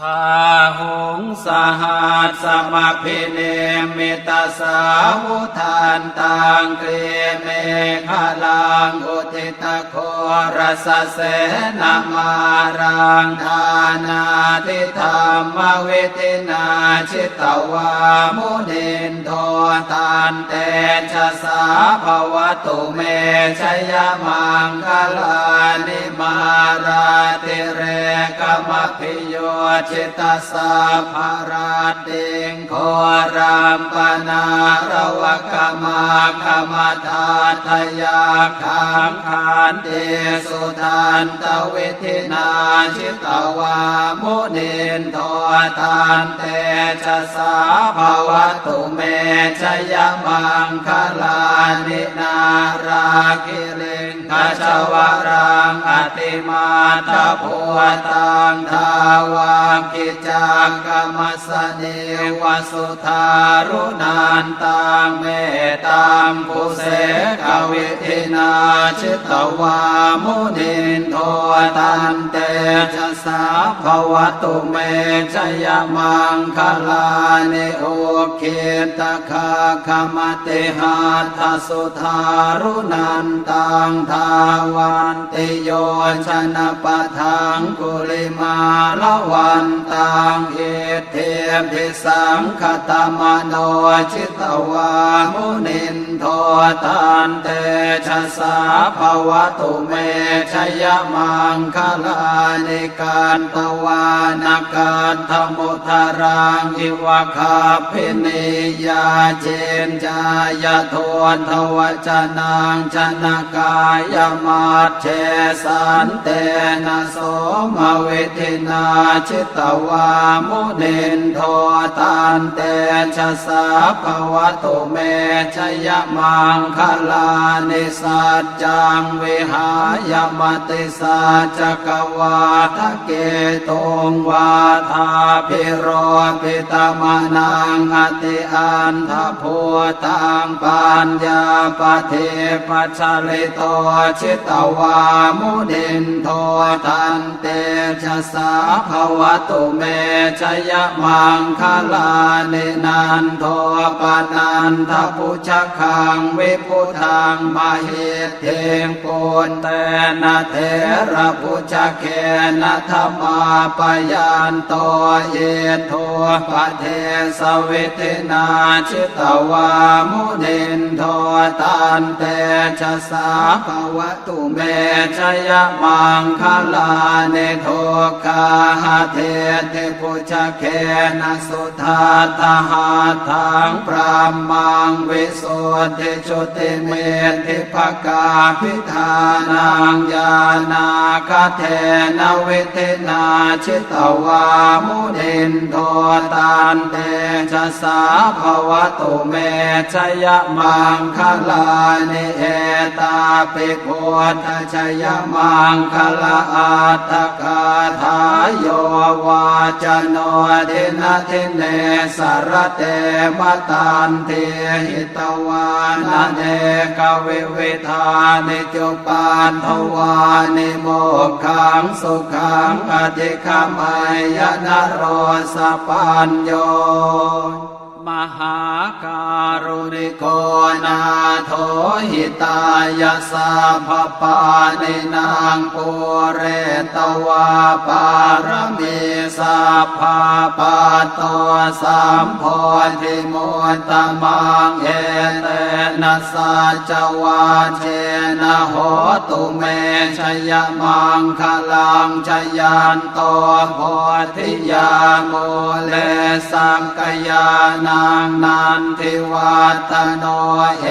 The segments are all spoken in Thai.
พาหงสหัสสมัคพิเนมิตาสาวุทานตังเกรเมฆาลังอุทิตโครสเสนามารังทานาทิธรรมเวทินาชิตวามุนินโทตานเตชะสาภวตุเมชยมังคลานิมาราติเรกมพิโยชิตสาภาราติงโครามปนาระวกมาคมทาทยาคังคานเตสุทานตเวทินาชิตวามุนินโททานเต ชะสาภวตุเมชยมังคลานินาราคิลิงคชวรังอติมาตะพวตังทาวากิจังกรรมสเนวสุธารุนันตังเมตัมปุเสกวิทินาชิตวามุนินโทตันเตชะสาภวตุเมชยมังคลานิโอเคตคาคมเตหาทสุธารุนันตังทาวันติโยชนะปะทังกุลิมาละวันตังเอเทมพิสังคตมโนชิตวามุนินโทตันเตชะสาภวตุเมชยมังคลานิการตวานาการธมุทารังอิวะคาพินิยาเจนจายโทนทวจนังชนะกายมาเชสันเตนะโสมเวทินาชิตวามุนินโทตันเตชะสาภวตุเมชยมังคลานิสัจจังวิหายมติสัจกวาทะเกตงวาทาพิโรปิตมนังอติอันทพัวตังปัญญาปเทปัจลิโตชิตวามุนินโทตันเตชะสาภวตุเมชยมังคลานินันโทปนันทพุชคังวิพุทังมาเหตเทงโกนเตนะเทระพุชเคนะธรรมาปยันโตเยโทปะเทสวิทินาชิตวามุนินโทตันเตชะสาภวตุเมชยมังคลาเนโทคาหเทเทพุชเคนะสุธาตหาทังพระมังวิสุทธิจุติเมธิภกาพิธานังญานาคเทนวิเทนาชิตวามุนินโทตันเตชะสาภวตุเมชยมังคลานิเอตาปิโพธชยมังคลาอัตกาทายโยวาจโนทินาทิเนสารเตมตันเทหิตวาานาเนกวิวิธานิจุปานทวานิโมกขังสุขังอธิคมายนโรสปัญโย มหาการุณิโกนาโทหิตายาสาภปานินางปุเรตวาปารมีสัพพาปาโตสัมโพธิมุตตมังเอเตนะสัจวาเชนะโหตุเมชยมังคลังชยันโตโพธิยาโมเล สังกยานังนันทิวัตโนเอ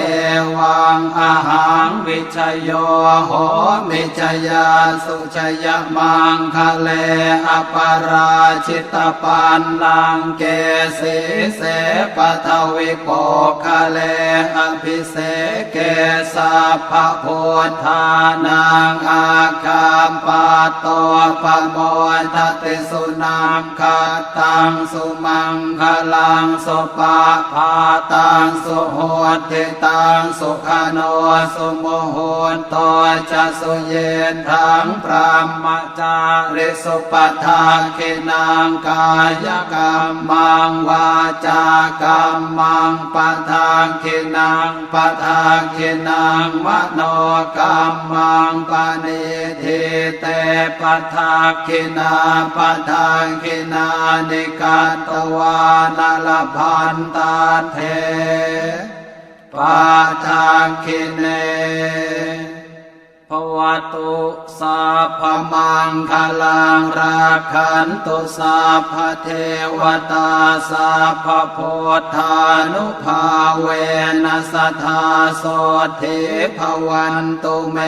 วังอาหังวิชโยโหมิชยาสุชยมังคะเลอปราชิตปันลังเกสีเสปทวิโปคะเลอภิเสเกสัพพพุทธานังอาคามปาโตปโมทติสุนังคตังสุมังคลังสุปาพาตังสุโหติตังสุขโนสุโมโหนโตจะสุเยนทังพระมจาริสุปทาคินังกายกรรมังวาจากรรมังปทางคินังปทางคินังมโนกรรมังปณิทิเตปทาคินาปทางคินานิกัตวานลพันตาเทปทาคิเน ภวตุสัพมังคลังราคันตุสัพเทวตาสัพพพุทธานุภาเวนัสทธาโสทิภวันตุเม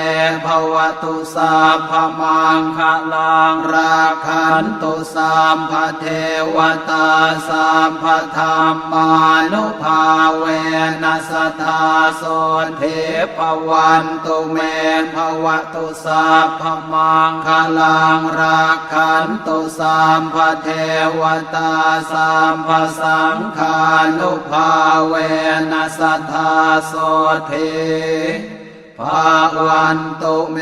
ภวตุสัพมังคลังราคันตุสัพเทวตาสัพพธรรมานุภาเว นัสทธาโสทิภวันตุเมภวตุสัพมังคลังราคันตุสัมภเทวตาสัมภสังฆานุภาเวนัสทธาโสทิภาวันตุเม